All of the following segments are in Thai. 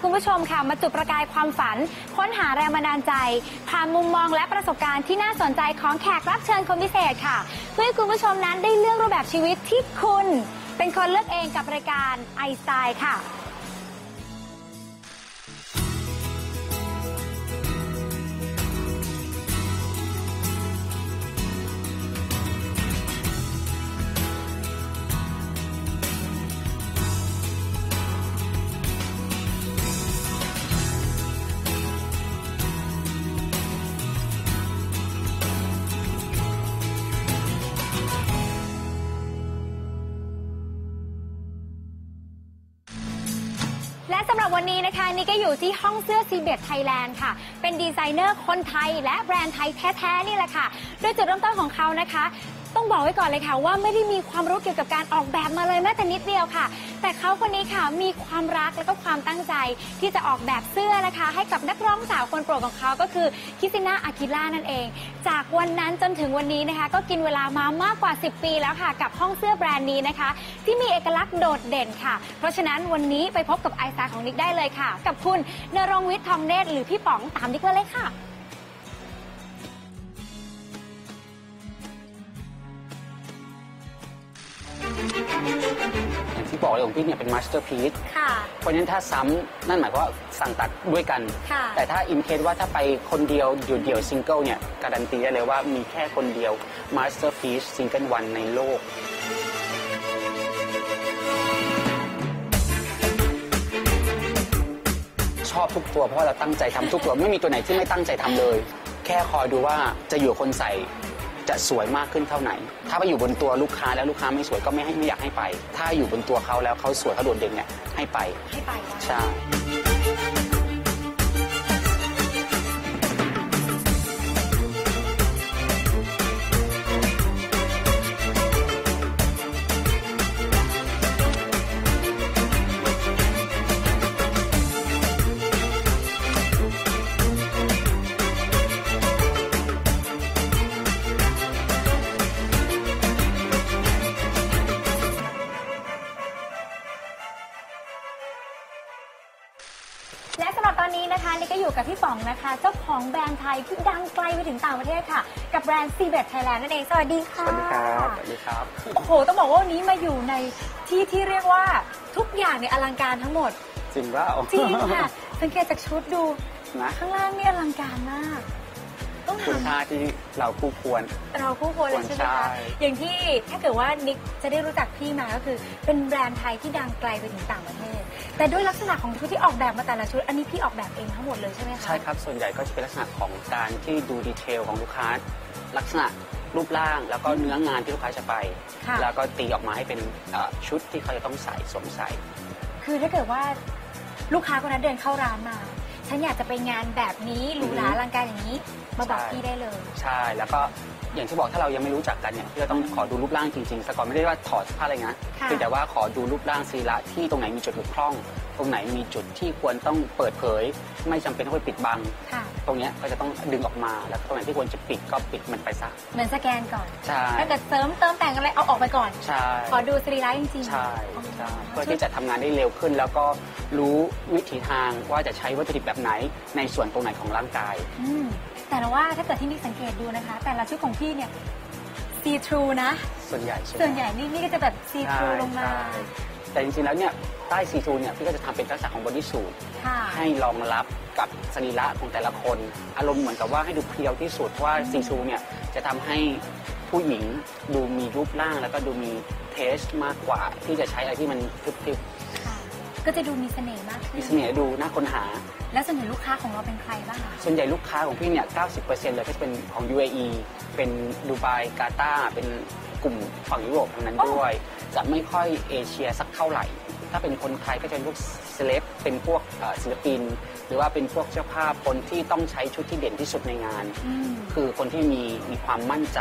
คุณผู้ชมค่ะมาจุดประกายความฝัน ค้นหาแรงบันดาลใจ ผ่านมุมมองและประสบการณ์ที่น่าสนใจของแขกรับเชิญคนพิเศษค่ะ เพื่อให้คุณผู้ชมนั้นได้เลือกรูปแบบชีวิตที่คุณ เป็นคนเลือกเองกับรายการไอสไตล์ค่ะ และสำหรับวันนี้นะคะนี่ก็อยู่ที่ห้องเสื้อซีเบ t ไทยแลนด์ค่ะ เป็นดีไซเนอร์คนไทยและแบรนด์ไทยแท้ ๆ นี่แหละค่ะ โดยจุดเริ่มต้นของเขานะคะ ต้องบอกไว้ก่อนเลยค่ะ ว่าไม่ได้มีความรู้เกี่ยวกับการออกแบบมาเลยแม้แต่นิดเดียวค่ะ แต่เขาคนนี้ค่ะมีความรักและก็ความตั้งใจที่จะออกแบบเสื้อนะคะ ให้กับนักร้องสาวคนโปรดของเขาก็คือคิสติน่าอากิล่านั่นเอง จากวันนั้นจนถึงวันนี้นะคะ ก็กินเวลามามากกว่า 10 ปีแล้วค่ะ กับห้องเสื้อแบรนด์นี้นะคะ ที่มีเอกลักษณ์โดดเด่นค่ะ เพราะฉะนั้นวันนี้ไปพบกับไอซ์ตาของนิกได้เลยค่ะ กับคุณนรงวิทย์ทองเนตรหรือพี่ป๋องตามนิกมาเลยค่ะ อย่างที่บอกเลยของพี่เนี่ยเป็นมาสเตอร์พี e ค่ะ เพราะฉะนั้นถ้าซ้ำนั่นหมายความว่าสั่งตัดด้วยกัน ค่ะ แต่ถ้าอินเคสว่าถ้าไปคนเดียวเดี่ยวๆซิงเกิลเนี่ยการันตีได้เลยว่ามีแค่คนเดียวมาสเตอร์พีซซิงเกิลวันในโลก ชอบทุกตัวเพราะว่าเราตั้งใจทำทุกตัว ไม่มีตัวไหนที่ไม่ตั้งใจทำเลย แค่คอยดูว่าจะอยู่กับคนใส่ จะสวยมากขึ้นเท่าไหน ถ้าไปอยู่บนตัวลูกค้าแล้วลูกค้าไม่สวยก็ไม่ให้ไม่อยากให้ไป ถ้าอยู่บนตัวเขาแล้วเขาสวยเขาโดดเด่นเนี่ยให้ไปให้ไปนะใช่ นะคะ เจ้าของแบรนด์ไทยที่ดังไกลไปถึงต่างประเทศค่ะ กับแบรนด์ซีเบ t ไทยแลนด์นั่นเอง สวัสดีสค่ะวัสดีครับ สวัสดีครับ โอ้โห ต้องบอกว่าวันนี้มาอยู่ในที่ที่เรียกว่าทุกอย่างในยอลังการทั้งหมด จริงว่า จริงค่ะ สังเกตจากชุดดูนะ ข้างล่างนี่อลังการมาก ต้องคุณถามค่าที่เราคู่ควร เราคู่ควรเลยใช่ไหมใช่คะอย่างที่ถ้าเกิดว่านิกจะได้รู้จักพี่มาก็คือ เป็นแบรนด์ไทยที่ดังไกลไปถึงต่างประเทศ แต่ด้วยลักษณะของชุดที่ออกแบบมาแต่ละชุด อันนี้พี่ออกแบบเองทั้งหมดเลยใช่ไหมคะ ใช่ครับ ส่วนใหญ่ก็จะเป็นลักษณะของการที่ดูดีเทลของลูกค้า ลักษณะรูปร่างแล้วก็เนื้องานที่ลูกค้าจะไป ค่ะ แล้วก็ตีออกมาให้เป็นเอ่อชุดที่เขาจะต้องใส่สวมใส่ คือถ้าเกิดว่าลูกค้าคนนั้นเดินเข้าร้านมา ฉันอยากจะไปงานแบบนี้หรูหราอลังการอย่างนี้ มาบอกพี่ได้เลย ใช่แล้วก็ อย่างที่บอกถ้าเรายังไม่รู้จักกันเนี่ยพี่ก็ต้องขอดูรูปร่างจริงๆสก่อนไม่ได้ว่าถอดเสื้อผ้าอะไรนะค่ะ เพียงแต่ว่าขอดูรูปร่างศีระที่ตรงไหนมีจุดบกพร่อง ตรงไหนมีจุดที่ควรต้องเปิดเผย ไม่จำเป็นต้องไปปิดบัง ค่ะ ตรงเนี้ยก็จะต้องดึงออกมาแล้วตรงไหนที่ควรจะปิดก็ปิดมันไปซะเหมือนสแกนก่อน ใช่ถ้าเกิดเสริมเติมแต่งอะไรเอาออกไปก่อน ใช่ ขอดูสรีระจริงๆ ใช่อ๋อใช่เพื่อที่จะทำงานได้เร็วขึ้น แล้วก็รู้วิถีทางว่าจะใช้วัตถุดิบแบบไหนในส่วนตรงไหนของร่างกาย อืมแต่ว่าถ้าเกิดที่นิกสังเกตดูนะคะ แต่ละชุดของพี่เนี่ยซีทรูนะ ส่วนใหญ่ส่วนใหญ่นี่นี่ก็จะแบบซีทรูลงมา ใช่แต่จริงๆแล้วเนี่ยใต้ซีทูเนี่ยพี่ก็จะทำเป็นลักษณะของบอดี้สูทค่ะ ให้รองรับกับสรีระของแต่ละคน อารมณ์เหมือนกับว่าให้ดูเพรียวที่สุดเพราะว่าซีทูเนี่ยจะทำให้ผู้หญิงดูมีรูปร่างแล้วก็ดูมีเทสมากกว่าที่จะใช้อะไรที่มันทึบค่ะ ก็จะดูมีเสน่ห์มากๆขึ้มีนเสน่ห์ดูน่าค้นหา แล้วส่วนใหญ่ลูกค้าของเราเป็นใครบ้างคะส่วนใหญ่ลูกค้าของพี่เนี่ย 90%เลยก็จะเป็นของ UAE เป็นดูไบกาตาร์เป็นกลุ่มฝั่งยุโรปทั้งนั้นด้วย จะไม่ค่อยเอเชียสักเท่าไหร่ ถ้าเป็นคนไทยก็จะเป็นพวกเซเลบเป็นพวกเอ่อศิลปิน หรือว่าเป็นพวกเจ้าภาพคนที่ต้องใช้ชุดที่เด่นที่สุดในงาน อืม คือคนที่มีมีความมั่นใจ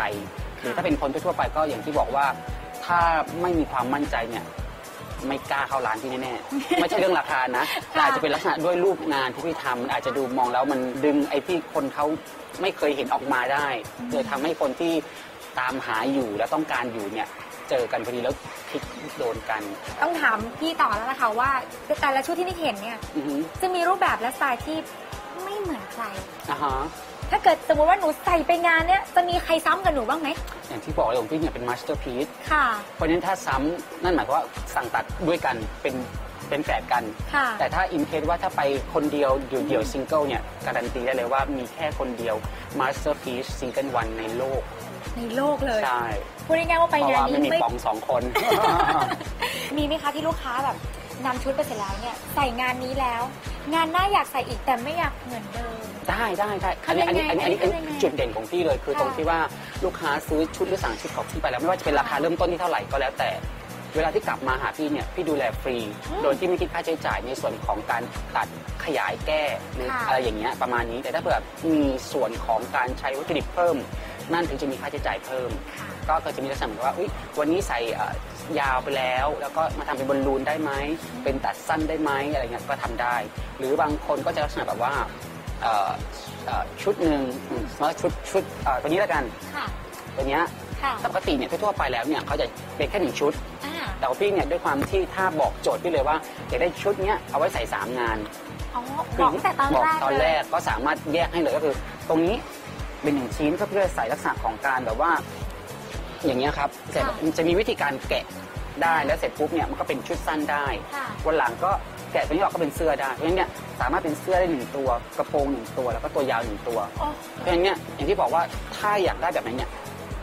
หรือถ้าเป็นคนทั่วๆไปก็อย่างที่บอกว่า ถ้าไม่มีความมั่นใจเนี่ย ไม่กล้าเข้าร้านที่แน่ๆไม่ใช่เรื่องราคานะแต่อาจจะเป็นลักษณะด้วยรูปงานที่พี่ทำมันอาจจะดูมองแล้วมันดึงไอ้ที่คนเขาไม่เคยเห็นออกมาได้เลยทำให้คนที่ตามหาอยู่และต้องการอยู่เนี่ยเจอกันพอดีแล้วคลิกโดนกัน ต้องถามพี่ต่อแล้วล่ะค่ะว่าแต่ละชุดที่นิกเห็นเนี่ยอือฮึจะมีรูปแบบและสไตล์ที่ไม่เหมือนใคร อ่าฮะ ถ้าเกิดสมมติว่าหนูใส่ไปงานเนี่ยจะมีใครซ้ำกับหนูบ้างไหมอย่างที่บอกเลยของพี่เนี่ยเป็นมาสเตอร์พีซค่ะ เพราะฉะนั้นถ้าซ้ำนั่นหมายความว่าสั่งตัดด้วยกันเป็นเป็นแฝดกัน ค่ะ แต่ถ้าอินเคสว่าถ้าไปคนเดียวเดี่ยวๆซิงเกิลเนี่ยการันตีได้เลยว่ามีแค่คนเดียวมาสเตอร์พีซซิงเกิลวันในโลก ในโลกเลย ใช่ พูดง่ายๆว่าเพไปราะงานว่าไม่นี้มีไม่ ป๋องสองคน มีไหมคะที่ลูกค้าแบบ นำชุดไปเสร็จแล้วเนี่ยใส่งานนี้แล้ว งานหน้าอยากใส่อีกแต่ไม่อยากเหมือนเดิม ได้ได้ได้อันนี้อันนี้อันนี้อันนี้ทำยังไงจุดเด่นของพี่เลยคือค่ะตรงที่ว่าลูกค้าซื้อชุดหรือสั่งชุดของพี่ไปแล้วไม่ว่าจะเป็นราคาเริ่มต้นที่เท่าไหร่ก็แล้วแต่ เวลาที่กลับมาหาพี่เนี่ยพี่ดูแลฟรี โดยที่ไม่คิดค่าใช้จ่ายในส่วนของการตัดขยายแก้หรือค่ะอะไรอย่างเงี้ยประมาณนี้แต่ถ้าเผื่อมีส่วนของการใช้วัตถุดิบเพิ่ม นั่นถึงจะมีค่าใช้จ่ายเพิ่มค่ะก็ก็จะมีลักษณะเหมือนว่าอุ๊ยวันนี้ใส่เอ่อ ยาวไปแล้ว แล้วก็มาทำเป็นบอลลูนได้ไหมเป็นตัดสั้นได้ไหมอะไรเงี้ยก็ทำได้ หรือบางคนก็จะลักษณะแบบว่าเอ่อเอ่อชุดหนึ่งอืมสมมติว่าชุดชุดเอ่อตัวนี้แล้วกันค่ะตัวเนี้ยค่ะปกติเนี่ยทั่วๆไปแล้วเนี่ยเขาจะเป็นแค่หนึ่งชุดอ่าแต่ว่าพี่เนี่ยด้วยความที่ถ้าบอกโจทย์พี่เลยว่าอยากได้ชุดเนี้ยเอาไว้ใส่สามงานอ๋อบอกตั้งแต่ตอนบอกแรกตอนเลยแรกก็สามารถแยกให้เลยก็คือ ตรงนี้เป็นหนึ่งชิ้นก็เพื่อใส่ลักษณะของการแบบว่า อย่างเงี้ยครับเสร็จมันจะมีวิธีการแกะได้แล้วเสร็จปุ๊บเนี่ยมันก็เป็นชุดสั้นได้ค่ะ วันหลังก็แกะตัวนี้ออกก็เป็นเสื้อได้เพราะฉะนั้นเนี่ยสามารถเป็นเสื้อได้หนึ่งตัวกระโปรงหนึ่งตัวแล้วก็ตัวยาวหนึ่งตัว โอ้เพราะฉะนั้นเนี่ยอย่างที่บอกว่าถ้าอยากได้แบบไหนเนี่ย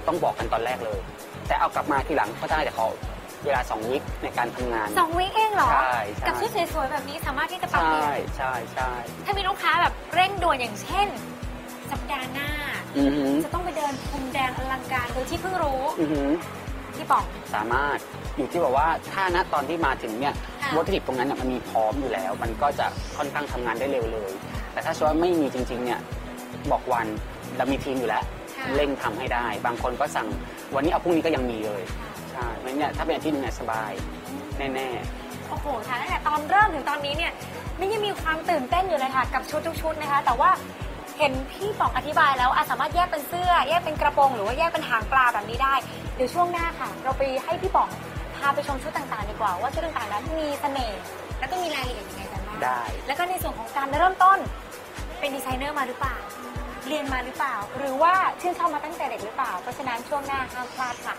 ต้องบอกกันตอนแรกเลย แต่เอากลับมาทีหลังก็ได้แต่ขอเวลาสองวิคในการทำงาน สองวิเองเหรอ ใช่ใช่ กับชุดสวยๆแบบนี้สามารถที่จะปรับเปใช่ลี่ยนใช่ใช่ถ้ามีลูกค้าแบบเร่งด่วนอย่างเช่น สัปดาห์หน้า อือหือ จะต้องไปเดินพรมแดงอลัง การโดยที่เพิ่งรู้อือหือพี่ป๋อง สามารถอยู่ที่แบบว่าถ้าณตอนที่มาถึงเนี่ยค่ะ วัตถุดิบตรงนั้นเนี่ยมันมีพร้อมอยู่แล้ว มันก็จะค่อนข้างทำงานได้เร็วเลย แต่ถ้าสมมติว่าไม่มีจริงๆเนี่ยบอกวันเรามีทีมอยู่แล้ว ค่ะเร่งทำให้ได้ บางคนก็สั่งวันนี้เอาพรุ่งนี้ก็ยังมีเลยใช่เพราะฉะนั้นเนี่ยถ้าเป็นอาที่หนึงเนี่ยสบายแน่โอ้โหค่ะตั้งแต่ตอนเริ่มถึงตอนนี้เนี่ยนี่ยังมีความตื่นเต้นอยู่เลยค่ะ กับชุดทุกชุดนะคะ แต่ว่า เห็นพี่ป๋องอธิบายแล้วอาจสามารถแยกเป็นเสื้อ แยกเป็นกระโปรงหรือว่าแยกเป็นหางปลาแบบนี้ได้ เดี๋ยวช่วงหน้าค่ะ เราไปให้พี่ป๋องพาไปชมชุดต่างๆ ดีกว่าว่าชุดต่างๆนั้นมีเสน่ห์แล้วก็มีรายละเอียดยังไงกันบ้างๆได้ แล้วก็ในส่วนของการเริ่มต้นเป็นดีไซเนอร์มาหรือเปล่า เรียนมาหรือเปล่า หรือว่าชื่นชอบมาตั้งแต่เด็กหรือเปล่า เพราะฉะนั้นช่วงหน้าห้ามพลาดค่ะ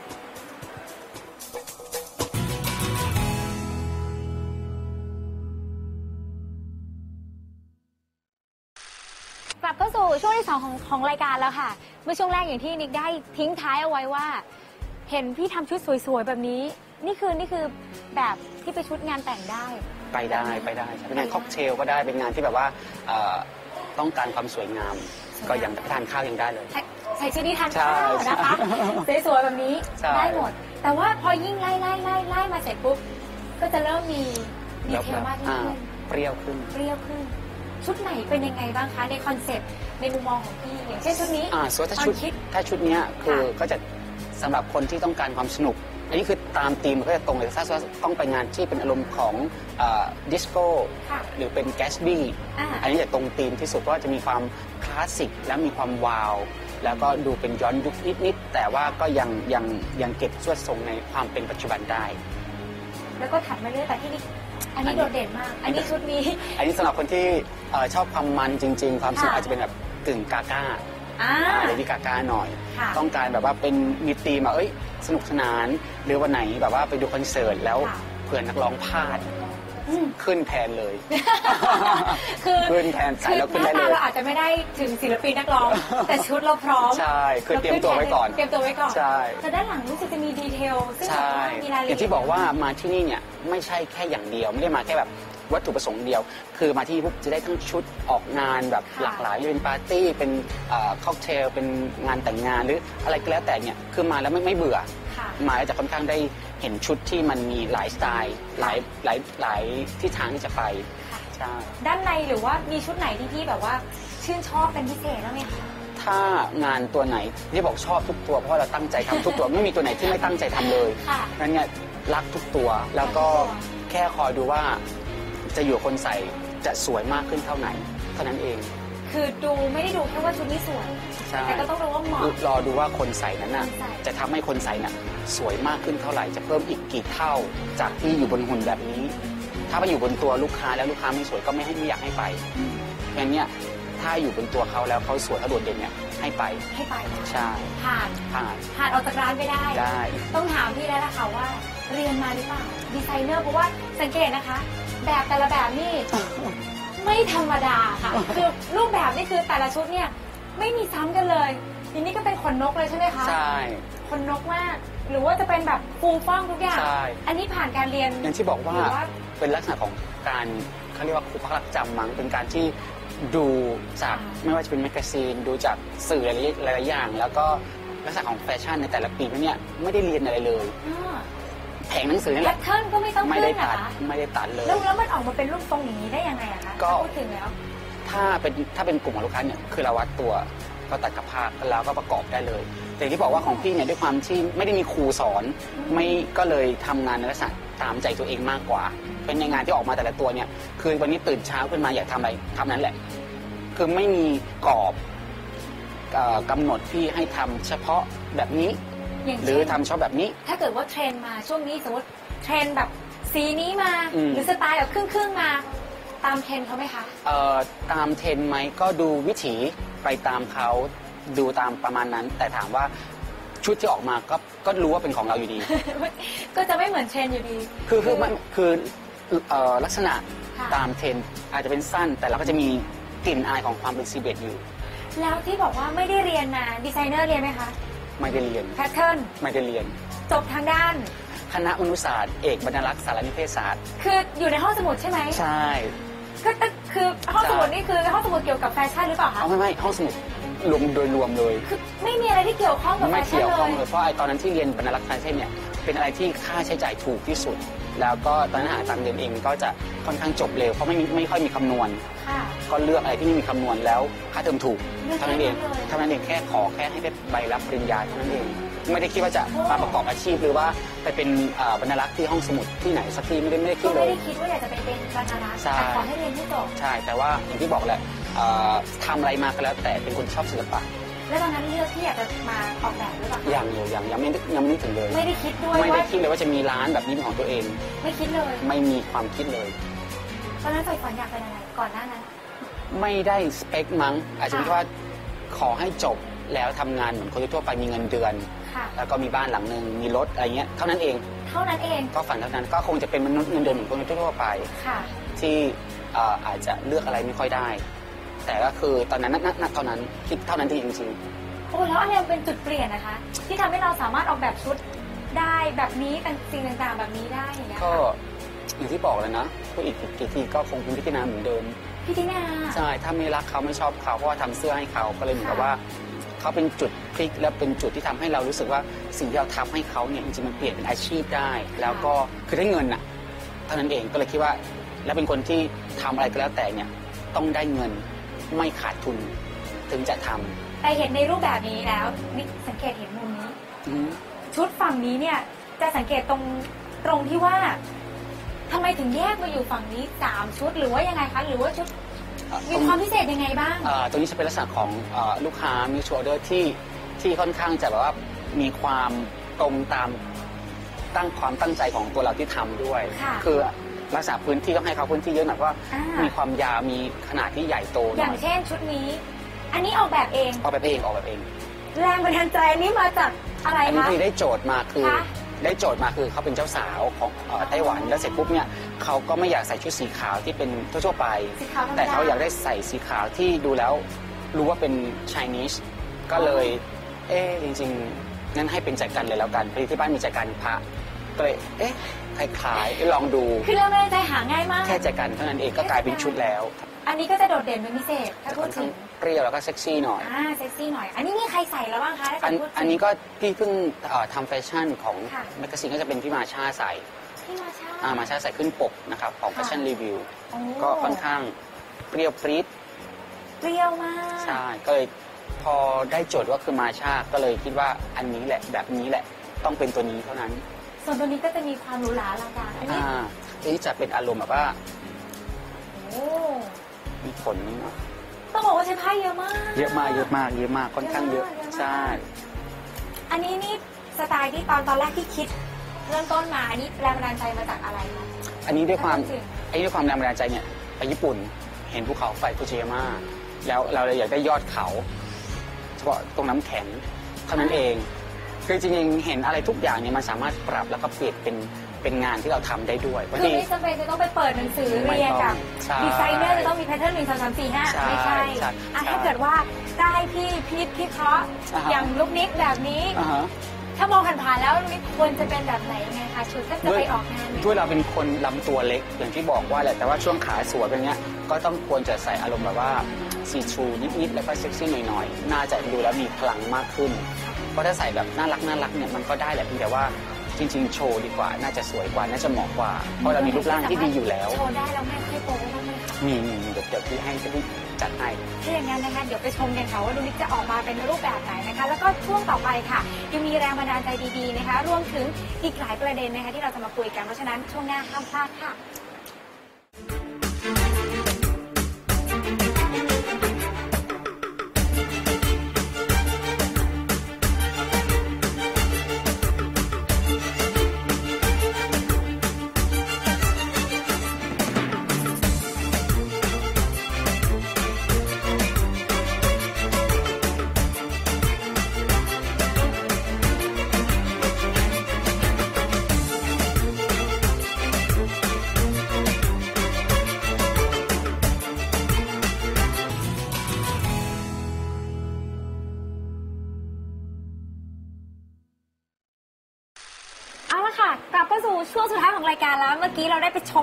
สู่ช่วงที่สองของของรายการแล้วค่ะ เมื่อช่วงแรกอย่างที่นิกได้ทิ้งท้ายเอาไว้ว่า เห็นพี่ทำชุดสวยๆแบบนี้ นี่คือนี่คือแบบที่ไปชุดงานแต่งได้ ไปได้ไปได้ใช่เป็นงานค็อกเทลก็ได้เป็นงานที่แบบว่าเอ่อต้องการความสวยงามสวยงามก็ยังทานข้าวยังได้เลยใส่ใส่ชุดนี้ทานใช่ข้าวนะคะสวยๆแบบนี้ใช่ ได้หมด แต่ว่าพอยิ่งไล่ไล่ไล่ไล่มาเสร็จปุ๊บก็จะเริ่มมีดีแล้วเทแบลบมากยิ่งอ่าขึ้นเปรี้ยวขึ้น เปรี้ยวขึ้น ชุดไหนเป็นยังไงบ้างคะในคอนเซ็ปต์ในมุมมองของพี่อย่างเช่นชุดนี้อ่าส่วนถ้าชุดความคิดถ้าชุดเนี้ยคือค่ะก็จะสำหรับคนที่ต้องการความสนุก อันนี้คือตามธีมมันก็จะตรงเลยถ้าว่าต้องไปงานที่เป็นอารมณ์ของดิสโก้ค่ะหรือเป็นแกสบี้อ่าอันนี้จะตรงธีมที่สุดเพราะว่าจะมีความคลาสสิกและมีความวาวแล้วก็ดูเป็นย้อนยุคนิดๆแต่ว่าก็ยังยังยังเก็บสวดทรงในความเป็นปัจจุบันได้ แล้วก็ถัดมาเรื่อยแต่ที่นี่ อันนี้โดดเด่นมาก อันนี้ชุดนี้ อันนี้สำหรับคนที่เอ่อชอบความมันจริง ๆ ความสนุกค่ะ อาจจะเป็นแบบกึ่งกาก้าอ่าเลดี้กาก้าหน่อย ค่ะ ต้องการแบบว่าเป็นมีธีมอะเอ้ยสนุกสนาน หรือวันไหนแบบว่าไปดูคอนเสิร์ตแล้วค่ะ เผื่อนักร้องพลาดอืม ขึ้นแทนเลย คือขึ้นแทนใส่แล้วขึ้นได้หเลน้าย ตาเราอาจจะไม่ได้ถึงศิลปินนักร้อง แต่ชุดเราพร้อมใช่คือเตรียมตัวไว้ก่อนเตรียมตัวไว้ก่อนใช่ แต่ด้านหลังรู้สึกจะมีดีเทลซึ่งแบบใช่ว่ามีรายละอเอียดย่างที่บอกว่ามาที่นี่เนี่ยไม่ใช่แค่อย่างเดียว ไม่ได้มาแค่แบบวัตถุประสงค์เดียว คือมาที่นี่ปุ๊บจะได้ทั้งชุดออกงานแบบค่ะหลากหลายเป็นปาร์ตี้เป็นค็อกเทลเป็นงานแต่งงานหรืออะไรก็แล้วแต่เนี่ยคือมาแล้วไม่ไม่เบื่อ ค่ะมาแล้วจะค่อนข้างได้เห็นชุดที่มันมีหลายสไตล์หลายหลายหลายทิศทางที่จะไปค่ะใช่ด้านในหรือว่ามีชุดไหนที่พี่แบบว่าชื่นชอบเป็นพิเศษบ้างไหมคะถ้างานตัวไหนที่บอกชอบทุกตัวเพราะว่าเราตั้งใจทำทุกตัวไม่มีตัวไหนที่ไม่ตั้งใจทำเลยค่ะนั้นเนี่ยรักทุกตัวแล้วก็รักทุกตัวแค่คอยดูว่าจะอยู่กับคนใส่จะสวยมากขึ้นเท่าไหนเท่านั้นเอง คือดูไม่ได้ดูแค่ว่าชุดนี้สวยใช่แต่ก็ต้องรู้ว่าเหมาะ รอดูว่าคนใส่นั้นน่ะคนใส่ จะทำให้คนใส่น่ะสวยมากขึ้นเท่าไหร่จะเพิ่มอีกกี่เท่าจากที่อยู่บนหุ่นแบบนี้ ถ้าไปอยู่บนตัวลูกค้าแล้วลูกค้าไม่สวยก็ไม่ให้ไม่อยากให้ไปเพราะฉะนั้นเนี่ยถ้าอยู่บนตัวเขาแล้วเขาสวยเขาโดดเด่นเนี่ยให้ไปให้ไปนะใช่ผ่านผ่านผ่านออกจากร้านไปได้ ได้ ต้องถามพี่แล้วล่ะค่ะว่า เรียนมาหรือเปล่าดีไซเนอร์เพราะว่าสังเกตนะคะ แบบแต่ละแบบนี่ ไม่ธรรมดาค่ะ คือรูปแบบนี่คือแต่ละชุดเนี่ย ไม่มีซ้ำกันเลยทีนี้ก็เป็นขนนกเลยใช่ไหมคะใช่ ขนนกมาก หรือว่าจะเป็นแบบฟูฟ่องทุกอย่าง ใช่ อันนี้ผ่านการเรียน อย่างที่บอกว่าหรือว่า เป็นลักษณะของการเขาเรียกว่าครูพักรักจำมั้งเป็นการที่ดูจากไม่ว่าจะเป็นแมกกาซีน ดูจากสื่อหลายๆอย่าง แล้วก็ลักษณะของแฟชั่นในแต่ละปีเนี่ยไม่ได้เรียนอะไรเลย แผงหนังสือนี่แพแหละทเทิร์นก็ไม่ต้องไม่ขึ้ได้นนะตัดคะไม่ได้ตัดเลย แล้วแล้วมันออกมาเป็นรูปทรงอย่างนี้ได้ยังไงอะคะก็ ถ้าพูดถึงแล้ว ถ้าเป็นถ้าเป็นกลุ่มของลูกค้าเนี่ยคือเราวัดตัวก็ตัดกับผ้าแล้วก็ประกอบได้เลย แต่อย่างที่บอกว่าของพี่เนี่ยด้วยความที่ไม่ได้มีครูสอนไม่ก็เลยทำงานในลักษณะตามใจตัวเองมากกว่า เป็นในงานที่ออกมาแต่ละตัวเนี่ยคือวันนี้ตื่นเช้าขึ้นมาอยากทำอะไรทำนั้นแหละ คือไม่มีกรอบเอ่อกำหนดที่ให้ทำเฉพาะแบบนี้อย่างหรือเช่นทำเฉพาะแบบนี้ ถ้าเกิดว่าเทรนด์มาช่วงนี้สมมติเทรนด์แบบสีนี้มาอืมหรือสไตล์แบบครึ่งครึ่งๆมา ตามเทรนด์เขาไหมคะ เอ่อตามเทรนด์ไหมก็ดูวิถีไปตามเขาดูตามประมาณนั้น แต่ถามว่าชุดที่ออกมาก็ก็รู้ว่าเป็นของเราอยู่ดี ก็จะไม่เหมือนเทรนด์อยู่ดี คือคือมันคือเอ่อลักษณะค่ะ ตามเทรนด์อาจจะเป็นสั้น แต่เราก็จะมีกลิ่นอายของความเป็นซีเบตอยู่ แล้วที่บอกว่าไม่ได้เรียนมาดีไซเนอร์เรียนไหมคะ ไม่ได้เรียน แพทเทิร์นไม่ได้เรียน จบทางด้าน คณะมนุษยศาสตร์เอกบรรณารักษ์สารนิเทศศาสตร์ คืออยู่ในห้องสมุดใช่ไหมใช่ก็ก็คือห้องใช่สมุดนี่คือห้องสมุดเกี่ยวกับแฟชั่นหรือเปล่าคะเอาไม่ไม่ห้องสมุดรวมโดยรวมเลยคือไม่มีอะไรที่เกี่ยวข้องกับแฟไม่ชั่นเกี่ยวเลข้องยเลยเพราะไอ้ตอนนั้นที่เรียนบรรณารักษ์การเช่นเนี่ยเป็นอะไรที่ค่าใช้จ่ายถูกที่สุด แล้วก็ตอนนั้นหาตังค์เรียนเองก็จะค่อนข้างจบเร็วเพราะไม่มีไม่ค่อยมีคำนวณ ค่ะ ก็เลือกอะไรที่ไม่มีคำนวณแล้วค่าเทอมถูกเลือกเท่านั้นเองแค่นั้นเลย เท่านั้นเองแค่ขอแค่ให้ได้ใบรับปริญญาเท่านั้นเอง ไม่ได้คิดว่าจะโอ้มาประกอบอาชีพ หรือว่าไปเป็นเอ่อบรรณารักษ์ที่ห้องสมุดที่ไหนสักที่ไม่ได้ไม่ได้คิก็ดเลไม่ย ได้คิดว่าอยากจะไปเป็นบรรณารักษ์ใช่ แต่ขอให้เรียนให้จบใช่แต่ว่าอย่างที่บอกแหละเอ่อทำอะไรมาก็แล้วแต่เป็นคนชอบศิลปะแล้วตอนนั้นเลือกที่อยากจะมาออกแบบหรือเปล่าคะอย่างเดียวยังยังไม่นึกยังไม่นึกถึงเลย ไม่ได้คิดด้วยไม่ได้ว่าคิดเลยว่าจะมีร้านแบบนี้เป็นของตัวเอง ไม่คิดเลยไม่มีความคิดเลย ตอนนั้นใฝ่ฝันอยากเป็นอะไรก่อนหน้านั้น ไม่ได้สเปคมั้งอาจจะเป็นค่ะว่าขอให้จบแล้วทำงานเหมือนคนทั่วไปมีเงินเดือน ค่ะแล้วก็มีบ้านหลังหนึ่งมีรถอะไรเงี้ยเท่านั้นเองเท่านั้นเองก็ฝันเท่านั้นก็คงจะเป็นมนุษย์เงินเดือนเหมือนคนทั่วไป ค่ะ ที่เอ่ออาจจะเลือกอะไรไม่ค่อยได้ แต่ก็คือตอนนั้นณณณตอนนั้นคิดเท่านั้นจริงโอ้แล้วอะไรเป็นจุดเปลี่ยนนะคะ ที่ทำให้เราสามารถออกแบบชุดได้แบบนี้ต่างสิ่งต่างๆ แบบนี้ได้อย่างเงี้ยๆก็ค่ะอย่างที่บอกเลยนะพูดอีกกี่ทีก็คงเป็นพิจารณาเหมือนเดิม พี่ตินา ใช่ ถ้าไม่รักเขาไม่ชอบเขาเพราะว่าทำเสื้อให้เขาก็เลยเหมือนกับค่ะ ว่าเขาเป็นจุด พลิก และเป็นจุดที่ทำให้เรารู้สึกว่าสิ่งที่เราทำให้เขาเนี่ยจริงๆมันเปลี่ยนเป็นอาชีพได้ แล้วก็คือได้เงินน่ะเท่านั้นเองก็เลยคิดว่า แล้วเป็นคนที่ทำอะไรก็แล้วแต่เนี่ยต้องได้เงินไม่ขาดทุนถึงจะทำแต่เห็นในรูปแบบนี้แล้วนี่สังเกตเห็นมุมนี้อืมชุดฝั่งนี้เนี่ยจะสังเกตตรงตรงที่ว่าทำไมถึงแยกมาอยู่ฝั่งนี้สามชุดหรือว่ายังไงคะหรือว่าชุดเอ่อมีตรงความพิเศษยังไงบ้างเอ่อตรงนี้จะเป็นลักษณะของเอ่อลูกค้ามีชัวร์เดอร์ที่ ที่ค่อนข้างจะแบบว่ามีความตรงตามตั้งความตั้งใจของตัวเราที่ทำด้วยค่ะคือลักษณะพื้นที่ต้องให้เขาพื้นที่เยอะหน่อยเพราะว่าอ่ามีความยาวมีขนาดที่ใหญ่โตหอน่ย่าองยเช่นชุดนี้ อันนี้ออกแบบเอง ออกแบบเองออกแบบเอง แรงบันดาลใจนี้มาจากอะไรอันนี้คะ คือได้โจทย์มาคือคะได้โจทย์มาคือเขาเป็นเจ้าสาวของเอ่อไต้หวันแล้วเสร็จปุ๊บเนี่ยเขาก็ไม่อยากใส่ชุดสีขาวที่เป็นทั่วๆไป สีขาวธรรมดาแต่เขาอยากได้ใส่สีขาวที่ดูแล้วรู้ว่าเป็น Chinese ก็เลย เอ๊ะจริงๆงั้นให้เป็นแจกันเลยแล้วกันพอดีที่บ้านมีแจกันพระก็เลยเอ๊ะคล้ายๆลองดูคือแรงบันดาลใจหาง่ายมาก แค่แจกันเท่านั้นเองก็กลายเป็นชุดแล้ว อันนี้ก็จะโดดเด่นเป็นพิเศษถ้าจะพูค่อดนถึข้างงเปรี้ยวแล้วก็เซ็กซี่หน่อยอ่าเซ็กซี่หน่อย อันนี้มีใครใส่แล้วบ้างคะถ้าอันจะพูดถึงอันนี้ก็พี่เพิ่งเอ่อทำแฟชั่นของค่ะแมกกาซีนก็จะเป็นพี่มาชาใส่พี่มาชาอ่ามาชาใส่ขึ้นปกนะครับของแฟค่ะชั่นรีวิวโอ้ก็ค่อนข้างเปรี้ยวปรี๊ดเปรี้ยวมากใช่ก็เลย พอได้โจทย์ว่าคือมาชาก็เลยคิดว่าอันนี้แหละแบบนี้แหละต้องเป็นตัวนี้เท่านั้น ส่วนตัวนี้ก็จะมีความหรูหราอลังการอันนี้อ่าทีนี้จะเป็นอารมณ์แบบว่าโอ้มีขนนิดหน่อยต้องบอกว่าใช้ผ้าเยอะมาก เยอะมากเยอะมากเยอะมากค่อนข้างเยอะเยอะมาก ใช่อันนี้นี่สไตล์ที่ตอนตอนแรกที่คิด เริ่มต้นมาอันนี้แรงบันดาลใจมาจากอะไรคะอันนี้ด้วยความ จริงไอ้ด้วยความแรงบันดาลใจเนี่ยไปญี่ปุ่นเห็นภูเขาไฟฟูจิยาม่าแล้วเราเลยอยากได้ยอดเขาเฉพาะตรงน้ำแข็งเท่านั้นเอง คือจริงๆเห็นอะไรทุกอย่างเนี่ยมันสามารถปรับแล้วก็เปลี่ยนเป็นเป็นงานที่เราทำได้ด้วยบางคือทีไม่จำเป็นจะต้องไปเปิดหนังสือไม่เรียนกับใช่ดีไซเนอร์จะต้องมีแพทเทิร์นหนึ่งสองสามสี่ห้าใช่ไม่ใช่ใช่อะใช่ถ้าเกิดว่าได้พี่พีทพี่เคราะห์อ่าฮะอย่างลูกนิกแบบนี้อ่าฮะถ้ามองผ่านๆแล้วลูกนิกควรจะเป็นแบบไหนไงคะชุดถ้าจะไปออกงานเนี่ยด้วยเราเป็นคนลำตัวเล็กอย่างที่บอกว่าแหละแต่ว่าช่วงขาสวยเป็นเงี้ยก็ต้องควรจะใส่อารมณ์แบบว่า ซีทรูนิดๆแล้วก็เซ็กซี่หน่อยๆ น่าจะดูแล้วมีพลังมากขึ้น เพราะถ้าใส่แบบน่ารักน่ารักเนี่ยมันก็ได้แหละเพียงแต่ว่าจริง ๆ โชว์ดีกว่า น่าจะสวยกว่า น่าจะเหมาะกว่า เพราะเรามีรูปร่างที่ดีอยู่แล้ว โชว์ได้แล้วไม่ค่อยโป๊บ้างไหมคะมีมีมีเดี๋ยวเดี๋ยวพี่ให้จะพี่จัดให้ ถ้าอย่างนั้นนะคะเดี๋ยวไปชมกันค่ะว่าลูกนิกจะออกมาเป็นรูปแบบไหนนะคะ แล้วก็ช่วงต่อไปค่ะยังมีแรงบันดาลใจดีๆนะคะ รวมถึงอีกหลายประเด็นนะคะที่เราจะมาคุยกันเพราะฉะนั้นช่วงหน้าห้ามพลาดค่ะเอาละ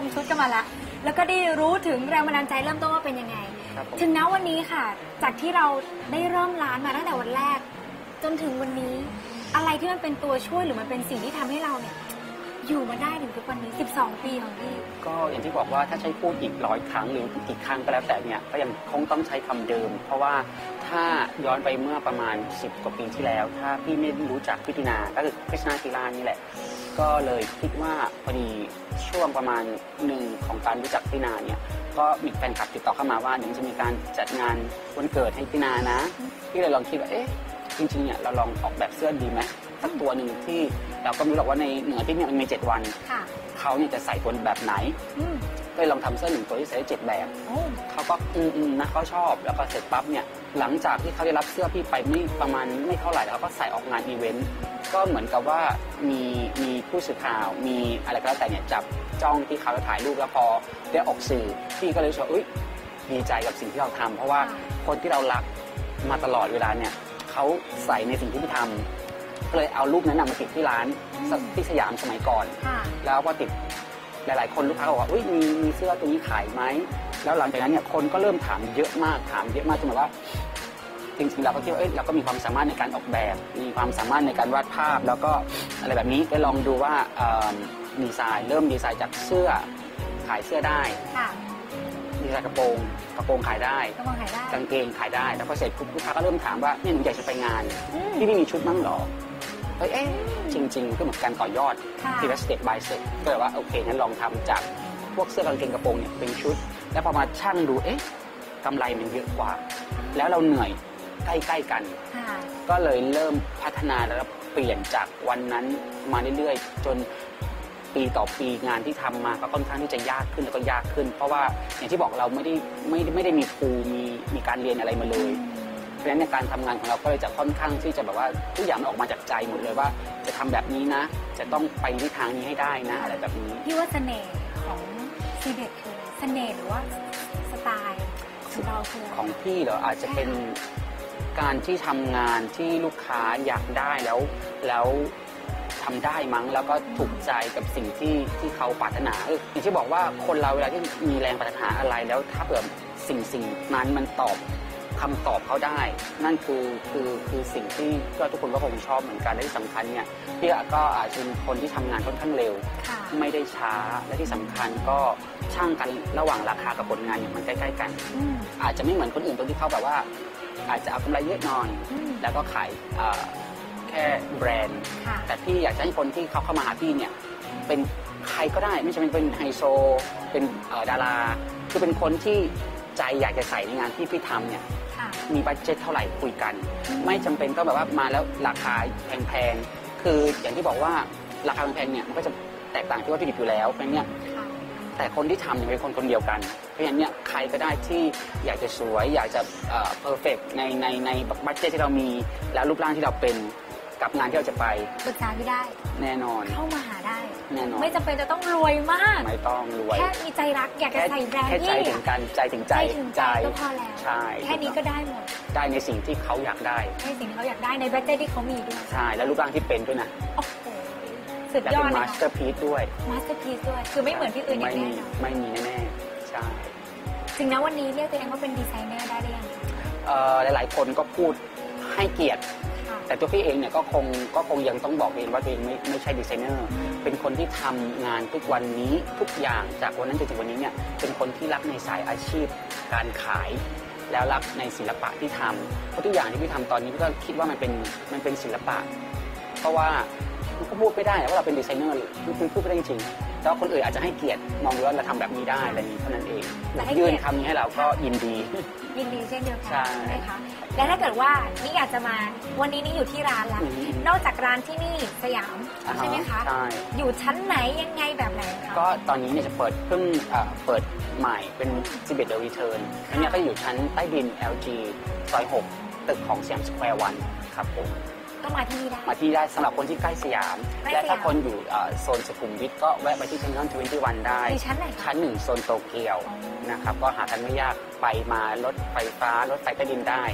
มชุดกันมาแล้วแล้วก็ได้รู้ถึงแรงบันดาลใจเริ่มต้นว่าเป็นยังไง ครับผม ถึงณวันนี้ค่ะ จากที่เราได้เริ่มร้านมาตั้งแต่วันแรก จนถึงวันนี้ อะไรที่มันเป็นตัวช่วยหรือมันเป็นสิ่งที่ทำให้เราเนี่ย อยู่มาได้ถึงทุกวันนี้ 12 ปีของพี่ก็อย่างที่บอกว่าถ้าใช้พูดอีกร้อยครั้งหรือกี่ครั้งก็แล้วแต่เนี่ยก็ยังคงต้องใช้คำเดิม เพราะว่าถ้าย้อนไปเมื่อประมาณ 10 กว่าปีที่แล้ว ถ้าพี่ไม่รู้จักพิตินาก็คือคริชนากีฬานี่แหละ ก็เลยคิดว่าพอดีช่วงประมาณหนึ่งของการรู้จักพิตินาเนี่ยก็มีแฟนคลับติดต่อเข้ามาว่าเดี๋ยวจะมีการจัดงานวันเกิดให้พิตินานะ ที่เลยลองคิดว่าเอ๊ะจริงๆเนี่ยเราลองออกแบบเสื้อดีไหม สักตัวหนึ่งที่เราก็ไม่รู้หรอกว่าในเหนือที่เนี่ยมันมี7วัน ค่ะเขาเนี่ยจะใส่ตัวแบบไหนอืมก็เลยลองทำเสื้อหนึ่งตัวที่ใส่ได้เจ็ดแบบ โอ้เขาก็อืมอืมนะเขาชอบแล้วก็เสร็จปั๊บเนี่ยหลังจากที่เขาได้รับเสื้อพี่ไปไม่ประมาณไม่เท่าไหร่แล้วเขาก็ใส่ออกงานอีเวนต์ก็เหมือนกับว่ามีมีผู้สื่อข่าวมีอะไรก็แล้วแต่เนี่ยจับจ้องที่เขาแล้วถ่ายรูปแล้วพอได้ออกสื่อพี่ก็เลยรู้สึกว่าอุ้ยดีใจกับสิ่งที่เราทำเพราะว่าคนที่เรารักมาตลอดเวลาเนี่ยเขาใส่ในสิ่งที่พี่ทำ ก็เลยเอารูปนั้นนะมาติดที่ร้านที่สยามสมัยก่อน ค่ะ แล้วพอติดหลาย ๆ คนลูกค้าก็บอกว่าอุ้ยมีมีเสื้อตัวนี้ขายไหม แล้วหลังจากนั้นเนี่ยคนก็เริ่มถามเยอะมากถามเยอะมากจนแบบว่าจริงๆเราก็คิดว่าเอ้ยเราก็มีความสามารถในการออกแบบ มีความสามารถในการวาดภาพ แล้วก็อะไรแบบนี้ไปลองดูว่าเอิ่มดีไซน์เริ่มดีไซน์จากเสื้อขายเสื้อได้ ค่ะดีไซน์กระโปรงกระโปรงขายได้ก็มองขายได้ กางเกงขายได้ แล้วพอเสร็จปุ๊บลูกค้าก็เริ่มถามว่าเนี่ยหนูอยากจะไปงาน อืมพี่ไม่มีชุดมั้งเหรอเฮ้ยเอ๊ะจริง ๆ ก็เหมือนการต่อยอดค่ะทีละสเต็ป by สเต็ปก็เลยว่าโอเคงั้นลองทำจากพวกเสื้อกางเกงกระโปรงเนี่ยเป็นชุด แล้วพอมาช่างดูเอ๊ะกำไรมันเยอะกว่า แล้วเราเหนื่อยใกล้ ๆ กันค่ะก็เลยเริ่มพัฒนาแล้วเปลี่ยนจากวันนั้นมาเรื่อยๆ จนปีต่อปีงานที่ทำมาก็ค่อนข้างที่จะยากขึ้นแล้วก็ยากขึ้น เพราะว่าอย่างที่บอกเราไม่ได้ไม่ได้ไม่ได้มีครูมีมีการเรียนอะไรมาเลย เพราะฉะนั้นในการทำงานของเราก็เลยจะค่อนข้างที่จะแบบว่าทุกอย่างมันออกมาจากใจหมดเลยว่า จะทำแบบนี้นะ จะต้องไปทิศทางนี้ให้ได้นะ อะไรแบบนี้พี่ว่าเสน่ห์ของซีเบตคืออะไรเสน่ห์หรือว่าสไตล์ของเราคืออะไรของพี่เหรออาจจะเป็นการที่ทำงานที่ลูกค้าอยากได้แล้วแล้วทำได้มั้งแล้วก็ถูกใจกับสิ่งที่ที่เขาปรารถนาคืออย่างที่บอกว่าคนเราเวลาที่มีแรงปรารถนาอะไรแล้วถ้าเผื่อสิ่งสิ่งนั้นมันตอบ คำตอบเขาได้ นั่นคือคือคือสิ่งที่ก็ทุกคนก็คงชอบเหมือนกันและที่สำคัญเนี่ยพี่ก็อาจจะเป็นคนที่ทำงานค่อนข้างเร็วค่ะไม่ได้ช้าและที่สำคัญก็ช่างกันระหว่างราคากับผลงานเนี่ยมันใกล้ๆกันอืมอาจจะไม่เหมือนคนอื่นตรงที่เขาแบบว่า อาจจะเอากำไรเยอะหน่อยอืมแล้วก็ขายเอ่อแค่แบรนด์ค่ะแต่พี่อยากจะให้คนที่เขาเข้ามาหาพี่เนี่ยเป็นใครก็ได้ไม่ใช่เป็นเป็นไฮโซเป็นเอ่อดารา คือเป็นคนที่ ใจอยากจะใส่ในงานที่พี่ทำเนี่ย ค่ะ มีบัตเจ็ตเท่าไหร่คุยกันอืมไม่จำเป็นต้องแบบว่ามาแล้วราคาแพงๆ คืออย่างที่บอกว่าราคาแพงๆเนี่ยมันก็จะแตกต่างที่วัตถุดิบอยู่แล้วเพราะฉะนั้นเนี่ยค่ะ แต่คนที่ทำเนี่ยเป็นคนคนเดียวกัน เพราะฉะนั้นเนี่ยใครก็ได้ที่อยากจะสวย อยากจะเพอร์เฟกในในในบัตเจ็ตที่เรามีแล้วรูปร่างที่เราเป็น กับงานที่เราจะไปปรึกษาพี่ได้ แน่นอน เข้ามาหาได้ แน่นอน ไม่จำเป็นจะต้องรวยมาก ไม่ต้องรวย แค่มีใจรักอยากจะแค่ใส่แบรนด์แค่ใจที่ถึงกันใจถึงใจใจถึงใจก็พอแล้ว ใช่ แค่นี้ก็ได้หมด ได้ในสิ่งที่เขาอยากได้ ในสิ่งที่เขาอยากได้ในบัตเจ็ตที่เขามีด้วย ใช่ แล้วรูปร่างที่เป็นด้วยนะโอ้โหสุดและยอเป็ดนเลมายสเตอค่ะร์พีซด้วย มาสเตอร์พีซด้วย คือไม่เหมือนที่อื่นอย่างไม่แน่มีนอนไม่มีแน่ๆใช่จริงนะวันนี้เรียกตัวเองว่าเป็นดีไซเนอร์ได้หรือยังเอ่อหลายๆคนก็พูดให้เกียรติค่ะ แต่ตัวพี่เองเนี่ยก็คงก็คงยังต้องบอกเองว่าตัวเองไม่ไม่ใช่ดีไซเนอร์เป็นคนที่ทำงานทุกวันนี้ทุกอย่างจากวันนั้นจนถึงวันนี้เนี่ยเป็นคนที่รักในสายอาชีพ การขาย แล้วรักในศิลปะที่ทำเพราะทุกอย่างที่พี่ทำตอนนี้พี่ก็คิดว่ามันเป็นมันเป็นศิลปะ เพราะว่าก็พูดไม่ได้ว่าเราเป็นดีไซเนอร์คือพูดไม่ได้จริง ๆแต่ว่าคนอื่นอาจจะให้เกียรติมองดูว่าเราทำแบบนี้ได้อะไรนี้เท่านั้นเองแต่ให้เกียรติยื่นคำนี้ให้เราก็ยินดี ยินดีเช่นเดียวกัใช่ใช่ไหมคะและถ้าเกิดว่านี่อยากจะมาวันนี้นี่อยู่ที่ร้านละอืม นอกจากร้านที่นี่สยามอ่าฮะใช่ไหมคะ ใช่ อยู่ชั้นไหนยังไงแบบไหนคะก็ตอนนี้เนี่ยจะเปิดเพิ่งเอ่อเปิดใหม่เป็น 11 The Return อันเนี้ยก็อยู่ชั้นใต้ดิน LG ซอย 6 ตึกของสยามสแควร์วันครับผม ก็มาที่นี่ได้ มาที่ได้สำหรับคนที่ใกล้สยาม ใกล้และถ้าสยามคนอยู่เอ่อโซนสุขุมวิทก็แวะไปที่เทนนอนทเวนตี้วันได้อยู่ชั้นไหนคะชั้นหนึ่งโซนโตเกียวอ๋อ นะครับก็หากันไม่ยากไปมารถไฟฟ้ารถไฟใต้ดินได้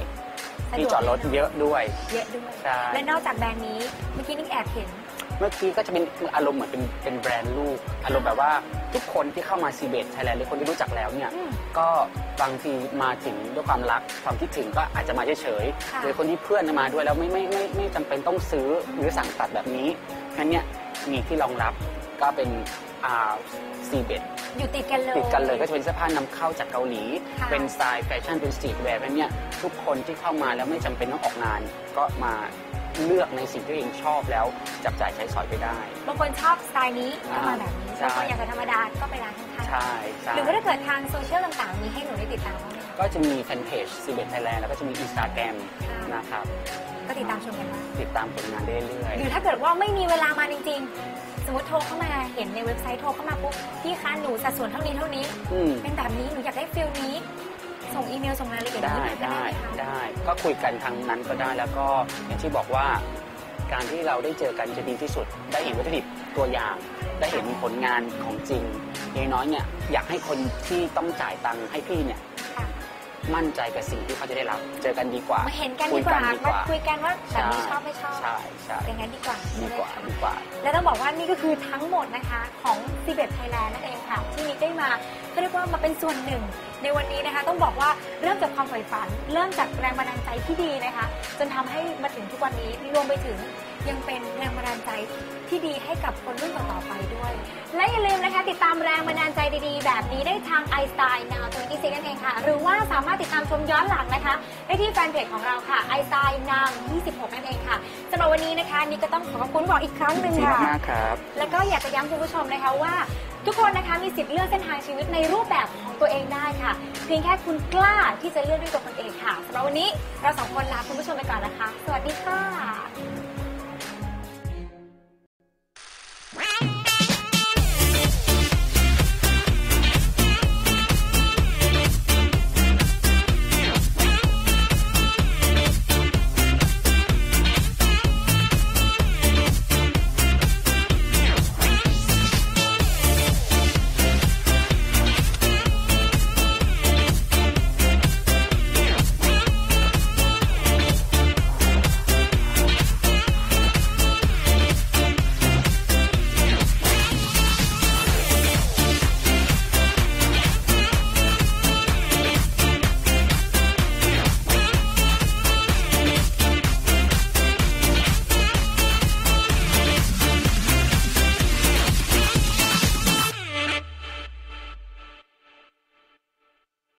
สะที่ดวกจอดรถเยอะด้วย เยอะด้วย ใช่ และนอกจากแบรนด์นี้เมื่อกี้นี่แอบเห็น เมื่อกี้ก็จะเป็นอารมณ์เหมือนเป็นเป็นแบรนด์ลูก อารมณ์แบบว่าทุกคนที่เข้ามาซีเบ t ไทยแลนด์หรือคนที่รู้จักแล้วเนี่ยอืมก็บางทีมาถึงด้วยความรักความคิดถึงก็อาจจะมาเฉยค่ะๆหรือคนที่เพื่อนมาด้วยแล้วไม่ไม่ไม่ไม่จำเป็นต้องซื้อหรือสั่งตัดแบบนี้งั้นเนี่ยมีที่รองรับก็เป็นอ่าซีเบอยู่ติดกันเลยติดกันเลยก็จะเป็นเสื้อผ้านำเข้าจากเกาหลีค่ะเป็นสไตล์แฟชั่นเป็นสตรีทแวร์นั้นเนี่ยทุกคนที่เข้ามาแล้วไม่จำเป็นต้องออกงานก็มา เลือกในสิ่งที่ตัวเองชอบแล้วจับจ่ายใช้สอยไปได้ บางคนชอบสไตล์นี้ก็มาแบบนี้ใช่ บางคนอยากจะธรรมดาก็ไปร้านข้างใช่ใช่ๆหรือว่าถ้าเกิดทางโซเชียลต่างๆ มีให้หนูได้ติดตามบ้างไหมคะก็จะมีแฟนเพจซีเบ t ไทยแลนด์แล้วก็จะมีอินสตาแกรมค่ะนะครับ ก็ติดตามชมกันได้ติดตามผลงานได้เรื่อยหรือถ้าเกิดว่าไม่มีเวลามาจริงๆ สมมติโทรเข้ามาเห็นในเว็บไซต์โทรเข้ามาปุ๊บพี่คะหนูสัดส่วนเท่านี้เท่านี้ ๆอืม เป็นแบบนี้หนูอยากได้ฟิลนี้ ส่งอีเมลส่งรายละเอียดได้นี้มาได้หมคะได้ก็คุยกันทางนั้นก็ได้แล้วก็อย่างที่บอกว่า การที่เราได้เจอกันจะดีที่สุด ได้เห็นวัตถุดิบตัวอย่าง ได้เห็นผลงานของจริงอย่างน้อยเนี่ยอยากให้คนที่ต้องจ่ายตังค์ให้พี่เนี่ยค่ะมั่นใจกับสิ่งที่เขาจะได้รับ เจอกันดีกว่ามาเห็นกันคุดียกกัว่านดีกมาว่าคุยกันว่าแบบนี้ชอบไม่ชอบ ใช่ใช่อย่างนั้นดีกว่าดีกว่าใช่ไหมดีกว่าคะและต้องบอกว่านี่ก็คือทั้งหมดนะคะของซีเบ t ไทยแลนด์นั่นเองค่ะ ที่นิกได้มาเขาเรียกว่ามาเป็นส่วนหนึ่ง ในวันนี้นะคะต้องบอกว่าเริ่มจากความใฝ่ฝัน เริ่มจากแรงบันดาลใจที่ดีนะคะ จนทำให้มาถึงทุกวันนี้รวมไปถึงยังเป็นแรงบันดาลใจที่ดีให้กับคนรุ่นต่อๆไปด้วย และอย่าลืมนะคะ ติดตามแรงบันดาลใจดีๆ แบบนี้ได้ทาง i s t y l e Now 26นั่นเองค่ะ หรือว่าสามารถติดตามชมย้อนหลังนะคะ ได้ที่แฟนเพจของเราค่ะ i s t y l e Now 26 นั่นเองค่ะสำหรับวันนี้นะคะนี่ก็ต้องขอขอบคุณบอกอีกครั้งหนึ่งขอบค่ะณมากครับแล้วก็อยากจะย้ำคุณผู้ชมนะคะว่า ทุกคนนะคะมีสิทธิ์เลือกเส้นทางชีวิตในรูปแบบของตัวเองได้ค่ะเพียงแค่คุณกล้าที่จะเลือกด้วยตัวคนเองค่ะสำหรับวันนี้เราสองคนลาคุณผู้ชมไปก่อนนะคะ สวัสดีค่ะ